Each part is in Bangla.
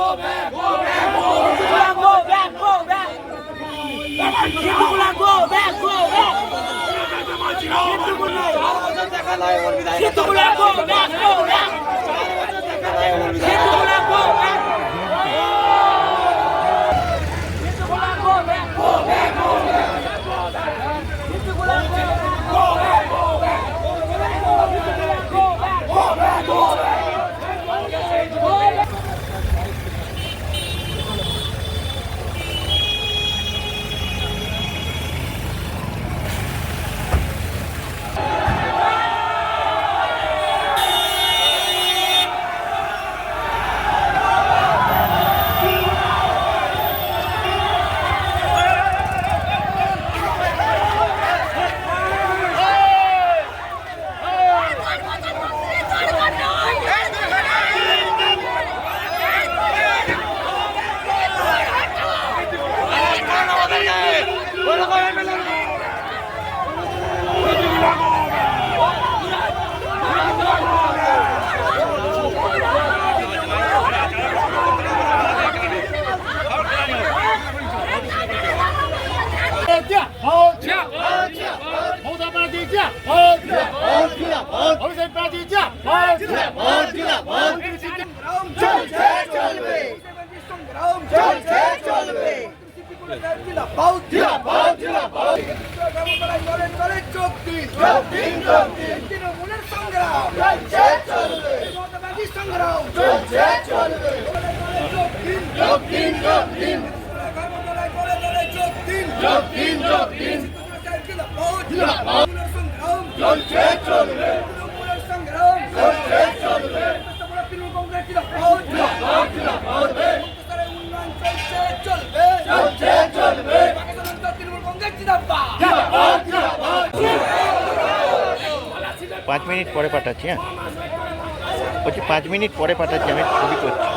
woman. সংগ্রাম চলছে চলবে যোগ দিন যোগ দিন যোগ দিন যোগ দিন চলছে চলবে সংগ্রাম চলছে চলবে তৃণমূল কংগ্রেস উন্নয়ন চলছে চলবে চলছে চলবে তৃণমূল কংগ্রেস জিন্দাবাদ পাঁচ মিনিট পরে পাঠাচ্ছি হ্যাঁ? বলছি পাঁচ মিনিট পরে পাঠাচ্ছি আমি ছবি করছি।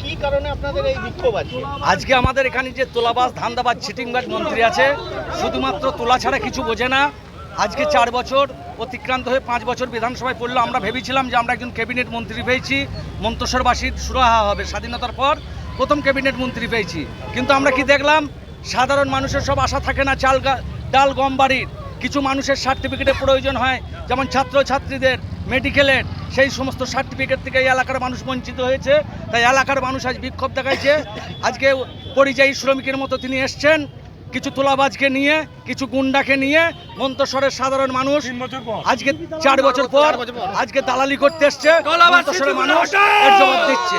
কি কারণে আপনাদের এই বিক্ষোভ আছে। আজকে আমাদের এখানে যে তোলাবাস ধান্দাবাজ ছিটিংবাজ মন্ত্রী আছে, শুধুমাত্র তোলা ছাড়া কিছু বোঝে না। আজকে চার বছর অতিক্রান্ত হয়ে পাঁচ বছর বিধানসভায় পড়ল। আমরা ভেবেছিলাম যে আমরা একজন ক্যাবিনেট মন্ত্রী পেয়েছি মন্তসরবাসীর সুরাহা হবে স্বাধীনতার পর প্রথম ক্যাবিনেট মন্ত্রী পেয়েছি। কিন্তু আমরা কি দেখলাম? সাধারণ মানুষের সব আশা থাকে না, চাল ডাল গম বাড়ির। কিছু মানুষের সার্টিফিকেটের প্রয়োজন হয় যেমন ছাত্রছাত্রীদের মেডিকেলের সেই সমস্ত সার্টিফিকেট থেকে এই এলাকার মানুষ বঞ্চিত হয়েছে। তাই এলাকার মানুষ আজ বিক্ষোভ দেখাইছে। আজকে পরিযায়ী শ্রমিকের মতো তিনি এসছেন। কিছু তোলাবাজকে নিয়ে কিছু গুন্ডাকে নিয়ে মন্তসরের সাধারণ মানুষ আজকে চার বছর পর আজকে দালালি করতে এসছে। মানুষ জবাব দিচ্ছে।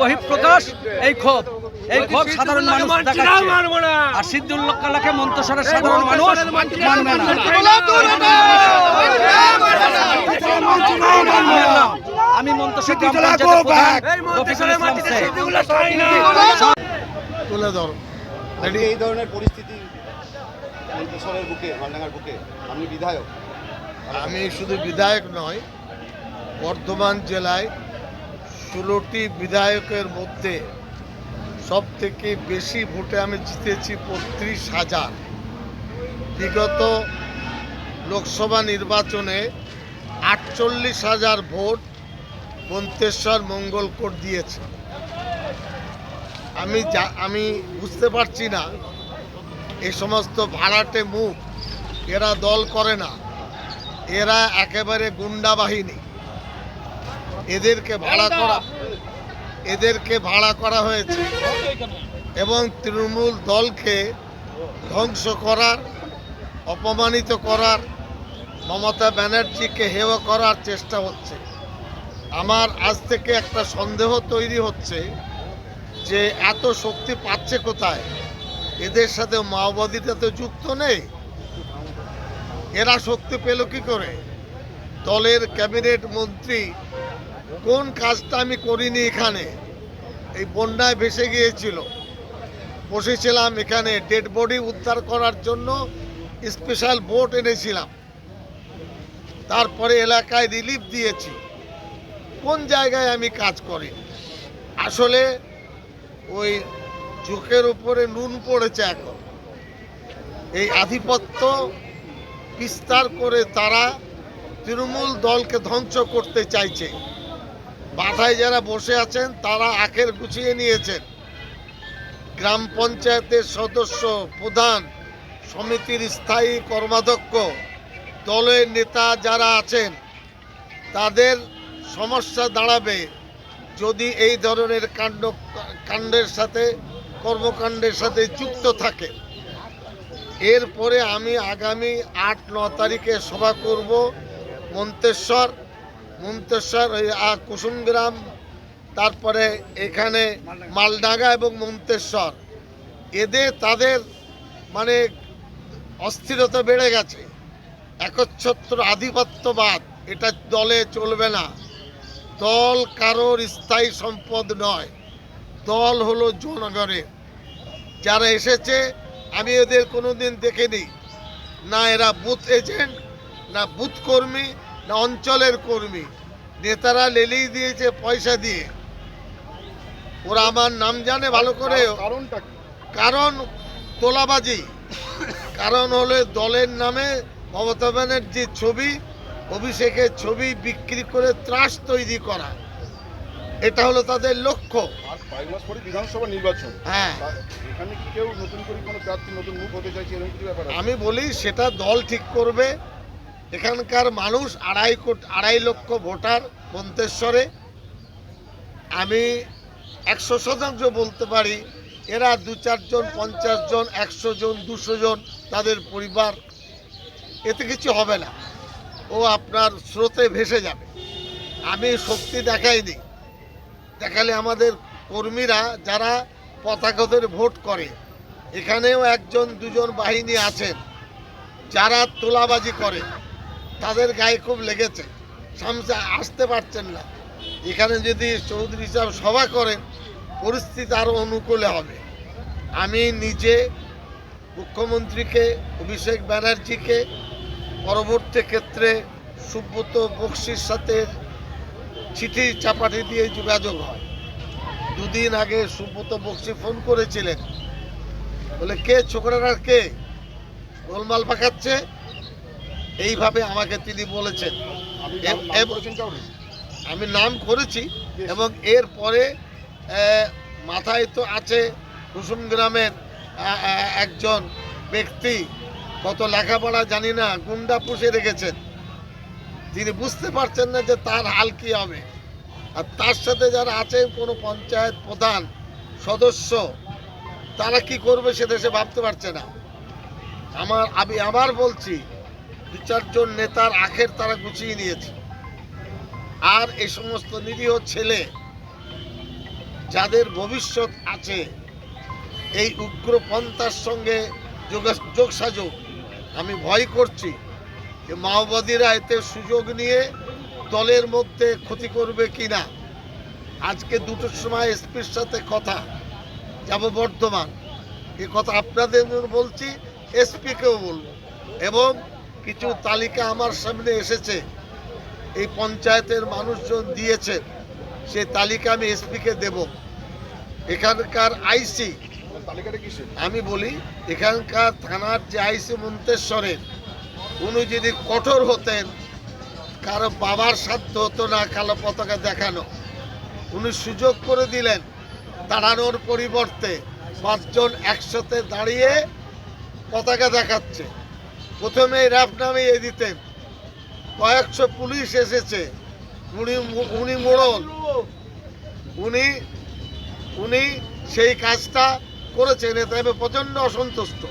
বহিঃপ্রকাশ এই ক্ষোভ। এই ক্ষোভ সাধারণ মানুষ দেখাচ্ছে। আর সিদ্দুল্লাহ কালাকে মন্তসরের সাধারণ মানুষ মানবে না। আমি মন্তসর। তুলে ধরো। এই ধরনের পরিস্থিতি মন্ত্রিসরের বুকে মালডাঙ্গার বুকে। আপনি বিধায়ক। আমি শুধু বিধায়ক নয় বর্ধমান জেলায় ষোলোটি বিধায়কের মধ্যে সব থেকে বেশি ভোটে আমি জিতেছি বত্রিশ হাজার। বিগত লোকসভা নির্বাচনে আটচল্লিশ হাজার ভোট মন্তেশ্বর মঙ্গলকোট দিয়েছে। আমি যা, আমি বুঝতে পারছি না এই সমস্ত ভাড়াটে মুখ, এরা দল করে না, এরা একেবারে গুন্ডা বাহিনী। এদেরকে ভাড়া করা এদেরকে ভাড়া করা হয়েছে। এবং তৃণমূল দলকে ধ্বংস করার অপমানিত করার মমতা ব্যানার্জিকে হেয় করার চেষ্টা হচ্ছে। আমার আজ থেকে একটা সন্দেহ তৈরি হচ্ছে যে এত শক্তি পাচ্ছে কোথায়? এদের সাথে মাওবাদীটা তো যুক্ত নেই। এরা শক্তি পেল কি করে? দলের ক্যাবিনেট মন্ত্রী কোন কাজটা আমি করিনি এখানে? এই বন্যায় ভেসে গিয়েছিল। বসেছিলাম এখানে ডেড বডি উদ্ধার করার জন্য স্পেশাল বোট এনেছিলাম। তারপরে এলাকায় রিলিফ দিয়েছি। কোন জায়গায় আমি কাজ করি? আসলে ওই চোখের উপরে নুন পড়েছে এখন। এই আধিপত্য বিস্তার করে তারা তৃণমূল দলকে ধ্বংস করতে চাইছে। বাধায় যারা বসে আছেন, তারা আখের গুছিয়ে নিয়েছেন। গ্রাম পঞ্চায়েতের সদস্য, প্রধান, সমিতির স্থায়ী কর্মাধ্যক্ষ, দলের নেতা যারা আছেন, তাদের সমস্যা দাঁড়াবে যদি এই ধরনের কাণ্ড, কাণ্ডের সাথে, কর্মকাণ্ডের সাথে যুক্ত থাকে। এরপরে আমি আগামী আট, ন তারিখে সভা করব মন্তেশ্বর। মন্তেশ্বর ওই আ, কুসুমগ্রাম তারপরে এখানে মালডাঙ্গা এবং মন্তেশ্বর। এদের তাদের মানে অস্থিরতা বেড়ে গেছে। একচ্ছত্র আধিপত্যবাদ এটা দলে চলবে না। দল কারোর স্থায়ী সম্পদ নয়। দল হলো জনগণের। যারা এসেছে আমি এদের কোনোদিন দেখিনি। না এরা বুথ এজেন্ট না বুথ কর্মী না অঞ্চলের কর্মী। নেতারা লেলিয়ে দিয়েছে পয়সা দিয়ে। ওরা আমার নাম জানে ভালো করে। কারণটা কারণ তোলাবাজি। কারণ হলো দলের নামে মমতা ব্যানার্জির ছবি অভিষেকের ছবি বিক্রি করে ত্রাস তৈরি করা। এটা হলো তাদের লক্ষ্য। আর কয়েক মাস পরে বিধানসভা নির্বাচন। হ্যাঁ। এখানে কি কেউ নতুন করে কোনো প্রার্থী নতুন মুখ হতে চাইছে এরকম কিছু ব্যাপার আমি বলি সেটা দল ঠিক করবে এখানকার মানুষ আড়াই কোটি, আড়াই লক্ষ ভোটার মন্তেশ্বরে। আমি একশো শতাংশ বলতে পারি, এরা দু চারজন, পঞ্চাশ জন, একশো জন, দুশো জন তাদের পরিবার। এতে কিছু হবে না। ও আপনার স্রোতে ভেসে যাবে। আমি শক্তি দেখাইনি। দেখালে আমাদের কর্মীরা যারা পতাকাদের ভোট করে, এখানেও একজন, দুজন বাহিনী আছেন, যারা তোলাবাজি করে। তাদের গায়ে খুব লেগেছে। সামনে আসতে পারছেন না। এখানে যদি চৌধুরী সাহেব সভা করেন পরিস্থিতি আরও অনুকূলে হবে। আমি নিজে মুখ্যমন্ত্রীকে, অভিষেক ব্যানার্জিকে, পরবর্তী ক্ষেত্রে সুব্রত বক্সির সাথে চিঠি চাপাটি দিয়ে যোগাযোগ হয়। দুদিন আগে সুব্রত বক্সি ফোন করেছিলেন। বলে, কে? ছোকরার কে? গোলমাল পাকাচ্ছে? এইভাবে আমাকে তিনি বলেছেন? আমি নাম করেছি এবং এর পরে মাথায় তো আছে কুসুম গ্রামের একজন ব্যক্তি, কত লেখাপড়া জানি না, গুন্ডা পুষে রেখেছেন। তিনি বুঝতে পারছেন না যে তার হাল কি হবে। আর তার সাথে যারা আছেন কোনো পঞ্চায়েত প্রধান সদস্য, তারা কি করবে সেটা সে ভাবতে পারছে না। আমার আমি আবার বলছি দু চারজন নেতার আখের তারা গুছিয়ে নিয়েছে। আর এই সমস্ত নিরীহ ছেলে যাদের ভবিষ্যৎ আছে, এই উগ্রপন্থার সঙ্গে যোগা- যোগসাযোগ, আমি ভয় করছি যে মাওবাদীরা এতে সুযোগ নিয়ে দলের মধ্যে ক্ষতি করবে কি না আজকে দুটোর সময় এসপির সাথে কথা, যাব বর্ধমান। এ কথা আপনাদের বলছি, এসপিকেও বলব। এবং কিছু তালিকা আমার সামনে এসেছে। এই পঞ্চায়েতের মানুষজন দিয়েছে সেই তালিকা আমি এসপিকে দেব। এখানকার আইসি আমি বলি এখানকার থানার যে আইসি মন্তেশ্বরের উনি যদি কঠোর হতেন কারও বাবার সাধ্য হতো না কালো পতাকা দেখানো। উনি সুযোগ করে দিলেন দাঁড়ানোর পরিবর্তে পাঁচজন একসাথে দাঁড়িয়ে পতাকা দেখাচ্ছে। প্রথমে র্যাপ নামিয়ে দিতেন। কয়েকশো পুলিশ এসেছে। উনি উনি মোড়ল। উনি উনি সেই কাজটা করেছেন। এতে আমি প্রচণ্ড অসন্তুষ্ট।